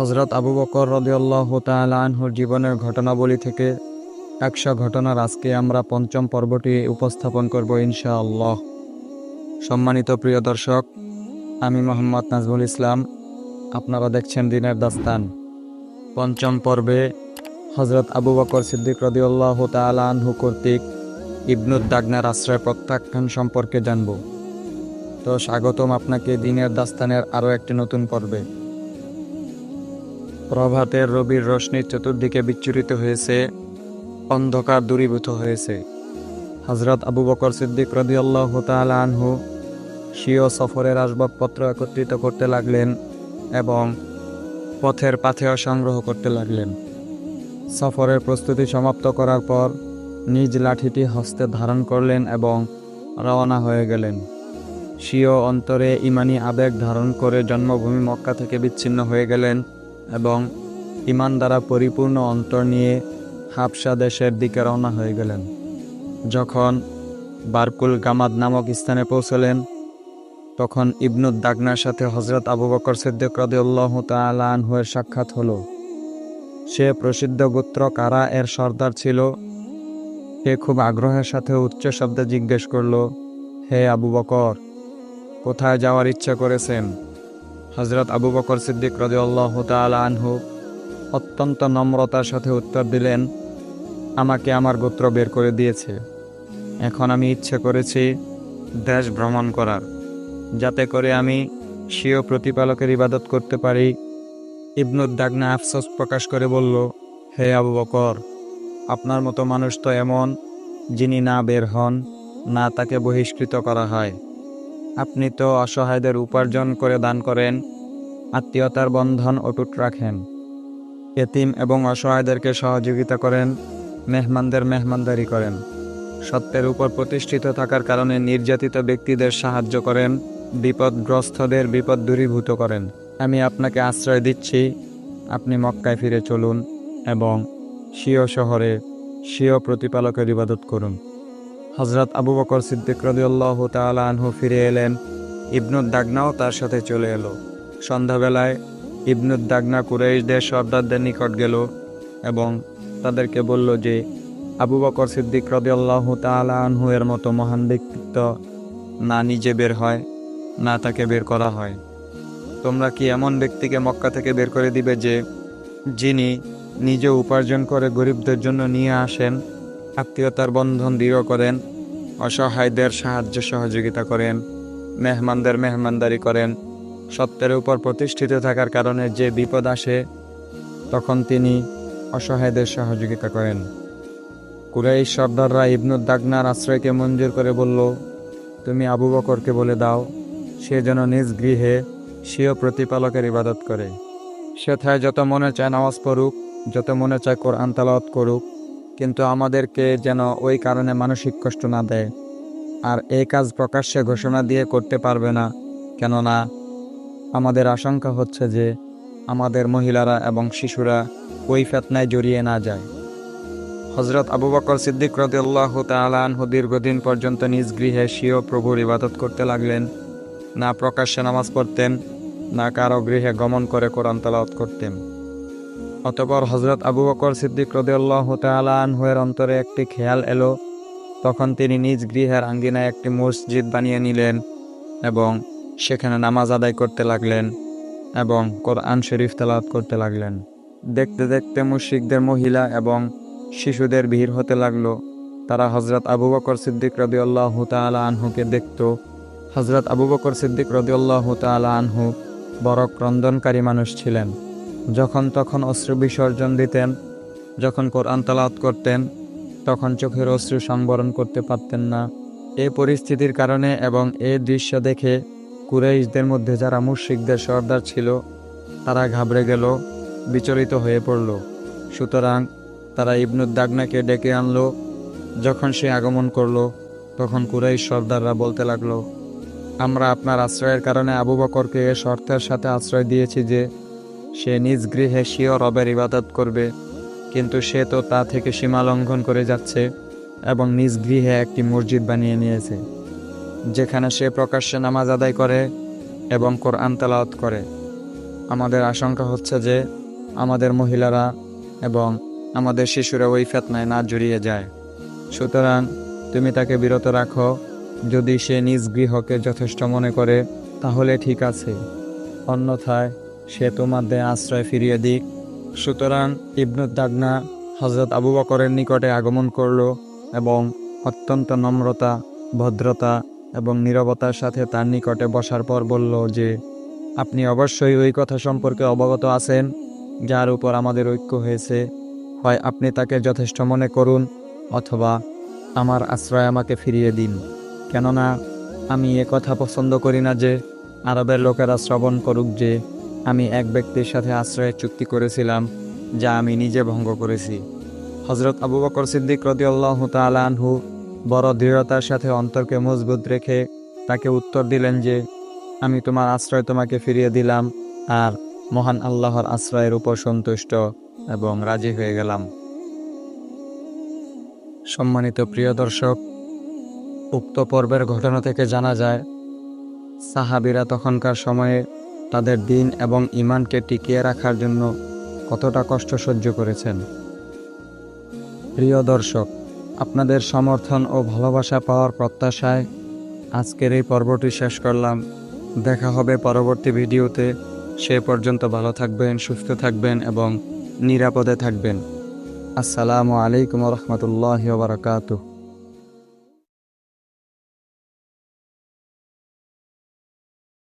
হজরত আবু বকর রদিয়াল্লাহ তালাহুর জীবনের ঘটনাবলী থেকে একশো ঘটনার আজকে আমরা পঞ্চম পর্বটি উপস্থাপন করব ইনশাআল্লাহ। সম্মানিত প্রিয় দর্শক, আমি মোহাম্মদ নাজমুল ইসলাম, আপনারা দেখছেন দিনের দাস্তান। পঞ্চম পর্বে হজরত আবু বকর সিদ্দিক রদিউল্লাহ তালাহু কর্তৃক ইবনুদ দাগনার আশ্রয় প্রত্যাখ্যান সম্পর্কে জানব। তো স্বাগতম আপনাকে দিনের দাস্তানের আরও একটি নতুন পর্বে। প্রভাতের রবির রশ্মি চতুর্দিকে বিচ্ছুরিত হয়েছে, অন্ধকার দূরীভূত হয়েছে। হজরত আবু বকর সিদ্দিক রদিয়াল্লাহ আনহু স্বীয় সফরের আসবাবপত্র একত্রিত করতে লাগলেন এবং পথের পাথেয় সংগ্রহ করতে লাগলেন। সফরের প্রস্তুতি সমাপ্ত করার পর নিজ লাঠিটি হস্তে ধারণ করলেন এবং রওনা হয়ে গেলেন। স্বীয় অন্তরে ইমানি আবেগ ধারণ করে জন্মভূমি মক্কা থেকে বিচ্ছিন্ন হয়ে গেলেন। এবং ইমান দ্বারা পরিপূর্ণ অন্তর নিয়ে হাফসা দেশের দিকে রওনা হয়ে গেলেন। যখন বারকুল গামাদ নামক স্থানে পৌঁছলেন, তখন ইবনুদ দাগনার সাথে হজরত আবু বকর সিদ্দিক রদিউল্লাহ তালানহুয়ের সাক্ষাৎ হলো। সে প্রসিদ্ধ গোত্র কারা এর সর্দার ছিল? সে খুব আগ্রহের সাথে উচ্চ শব্দে জিজ্ঞেস করল, হে আবু বকর, কোথায় যাওয়ার ইচ্ছা করেছেন? হজরত আবু বকর সিদ্দিক রদিউল্লাহ আনহু অত্যন্ত নম্রতার সাথে উত্তর দিলেন, আমাকে আমার গোত্র বের করে দিয়েছে। এখন আমি ইচ্ছে করেছি দেশ ভ্রমণ করার। যাতে করে আমি স্বীয় প্রতিপালকের ইবাদত করতে পারি। ইবনুদ্দাগনা আফসোস প্রকাশ করে বলল, হে আবু বকর, আপনার মতো মানুষ তো এমন যিনি না বের হন, না তাকে বহিষ্কৃত করা হয়। আপনি তো অসহায়দের উপার্জন করে দান করেন, আত্মীয়তার বন্ধন অটুট রাখেন। এতিম এবং অসহায়দেরকে সহযোগিতা করেন, মেহমানদের মেহমানদারি করেন। সত্যের উপর প্রতিষ্ঠিত থাকার কারণে নির্যাতিত ব্যক্তিদের সাহায্য করেন, বিপদগ্রস্তদের বিপদ দূরীভূত করেন। আমি আপনাকে আশ্রয় দিচ্ছি, আপনি মক্কায় ফিরে চলুন এবং স্বীয় শহরে স্বীয় প্রতিপালকের ইবাদত করুন। হজরত আবু বকর সিদ্দিক রদিউল্লাহ আনহু ফিরে এলেন। ইবনুদ দাগনাও তার সাথে চলে এলো। সন্ধ্যাবেলায় ইবনুদ দাগনা কুরাইশদের সর্দারদের নিকট গেল এবং তাদেরকে বলল যে, আবু বকর সিদ্দিক রদিয়াল্লাহ তালা আনহু এর মতো মহান ব্যক্তিত্ব না নিজে বের হয়, না তাকে বের করা হয়। তোমরা কি এমন ব্যক্তিকে মক্কা থেকে বের করে দিবে যে, যিনি নিজে উপার্জন করে গরিবদের জন্য নিয়ে আসেন? আত্মীয়তার বন্ধন দৃঢ় করেন, অসহায়দের সাহায্য সহযোগিতা করেন, মেহমানদের মেহমানদারি করেন। সত্যের উপর প্রতিষ্ঠিত থাকার কারণে যে বিপদ আসে, তখন তিনি অসহায়দের সহযোগিতা করেন। কুরাইশ সর্দাররা ইবনুদ দাগনার আশ্রয়কে মঞ্জুর করে বলল, তুমি আবু বকরকে বলে দাও, সে যেন নিজ গৃহে স্বীয় প্রতিপালকের ইবাদত করে। সেথায় যত মনে চায় নামাজ পড়ুক, যত মনে চায় কোরআন তালাওয়াত করুক কিন্তু আমাদেরকে যেন ওই কারণে মানসিক কষ্ট না দেয়। আর এই কাজ প্রকাশ্যে ঘোষণা দিয়ে করতে পারবে না, কেননা আমাদের আশঙ্কা হচ্ছে যে আমাদের মহিলারা এবং শিশুরা ওই ফেতনায় জড়িয়ে না যায়। হজরত আবু বকর সিদ্দিক রদিয়াল্লাহ তালানহু দীর্ঘদিন পর্যন্ত নিজ গৃহে স্বীয় প্রভুর ইবাদত করতে লাগলেন, না প্রকাশ্যে নামাজ পড়তেন, না কারও গৃহে গমন করে কোরআন তালাওয়াত করতেন। অতপর হজরত আবু বকর সিদ্দিক রদিয়াল্লাহ তালানহুয়ের অন্তরে একটি খেয়াল এলো। তখন তিনি নিজ গৃহের আঙ্গিনায় একটি মসজিদ বানিয়ে নিলেন এবং সেখানে নামাজ আদায় করতে লাগলেন এবং কোরআন শরীফ তালাত করতে লাগলেন। দেখতে দেখতে মুশরিকদের মহিলা এবং শিশুদের ভিড় হতে লাগল। তারা হজরত আবু বকর সিদ্দিক রদিউল্লাহ তালা আনহুকে দেখত। হজরত আবু বকর সিদ্দিক রদিউল্লাহ তালা আনহু বড় ক্রন্দনকারী মানুষ ছিলেন। যখন তখন অশ্রু বিসর্জন দিতেন, যখন কোরআন তালাত করতেন, তখন চোখের অশ্রু সংবরণ করতে পারতেন না। এই পরিস্থিতির কারণে এবং এ দৃশ্য দেখে কুরাইশদের মধ্যে যারা মুশরিকদের সর্দার ছিল, তারা ঘাবড়ে গেল, বিচলিত হয়ে পড়ল। সুতরাং তারা ইবনুদ দাগনাকে ডেকে আনলো। যখন সে আগমন করল, তখন কুরাইশ সর্দাররা বলতে লাগল, আমরা আপনার আশ্রয়ের কারণে আবু বকরকে এ শর্তের সাথে আশ্রয় দিয়েছি যে সে নিজ গৃহে স্বীয় রবের ইবাদত করবে, কিন্তু সে তো তা থেকে সীমা লঙ্ঘন করে যাচ্ছে এবং নিজ গৃহে একটি মসজিদ বানিয়ে নিয়েছে, যেখানে সে প্রকাশ্যে নামাজ আদায় করে এবং কোরআন তালাওয়াত করে। আমাদের আশঙ্কা হচ্ছে যে আমাদের মহিলারা এবং আমাদের শিশুরা ওই ফেতনায় না জড়িয়ে যায়। সুতরাং তুমি তাকে বিরত রাখো, যদি সে নিজ গৃহকে যথেষ্ট মনে করে, তাহলে ঠিক আছে। অন্যথায় সে তোমাদের আশ্রয় ফিরিয়ে দিক। সুতরাং ইবনুদ দাগনা হজরত আবু বকরের নিকটে আগমন করল এবং অত্যন্ত নম্রতা, ভদ্রতা এবং নীরবতার সাথে তার নিকটে বসার পর বলল যে, আপনি অবশ্যই ওই কথা সম্পর্কে অবগত আছেন, যার উপর আমাদের ঐক্য হয়েছে। হয় আপনি তাকে যথেষ্ট মনে করুন অথবা আমার আশ্রয় আমাকে ফিরিয়ে দিন। কেননা আমি এ কথা পছন্দ করি না যে, আরবের লোকেরা শ্রবণ করুক যে আমি এক ব্যক্তির সাথে আশ্রয়ের চুক্তি করেছিলাম, যা আমি নিজে ভঙ্গ করেছি। হজরত আবু বকর সিদ্দিক রদিয়াল্লাহ তাআলা আনহু বড় দৃঢ়তার সাথে অন্তরকে মজবুত রেখে তাকে উত্তর দিলেন যে, আমি তোমার আশ্রয় তোমাকে ফিরিয়ে দিলাম, আর মহান আল্লাহর আশ্রয়ের উপর সন্তুষ্ট এবং রাজি হয়ে গেলাম। সম্মানিত প্রিয় দর্শক, উক্ত পর্বের ঘটনা থেকে জানা যায়, সাহাবিরা তখনকার সময়ে তাদের দিন এবং ইমানকে টিকিয়ে রাখার জন্য কতটা কষ্ট সহ্য করেছেন? প্রিয় দর্শক, আপনাদের সমর্থন ও ভালোবাসা পাওয়ার প্রত্যাশায় আজকের এই পর্বটি শেষ করলাম। দেখা হবে পরবর্তী ভিডিওতে। সে পর্যন্ত ভালো থাকবেন, সুস্থ থাকবেন এবং নিরাপদে থাকবেন। আসসালামু আলাইকুম রহমতুল্লাহ বারকাতুহ।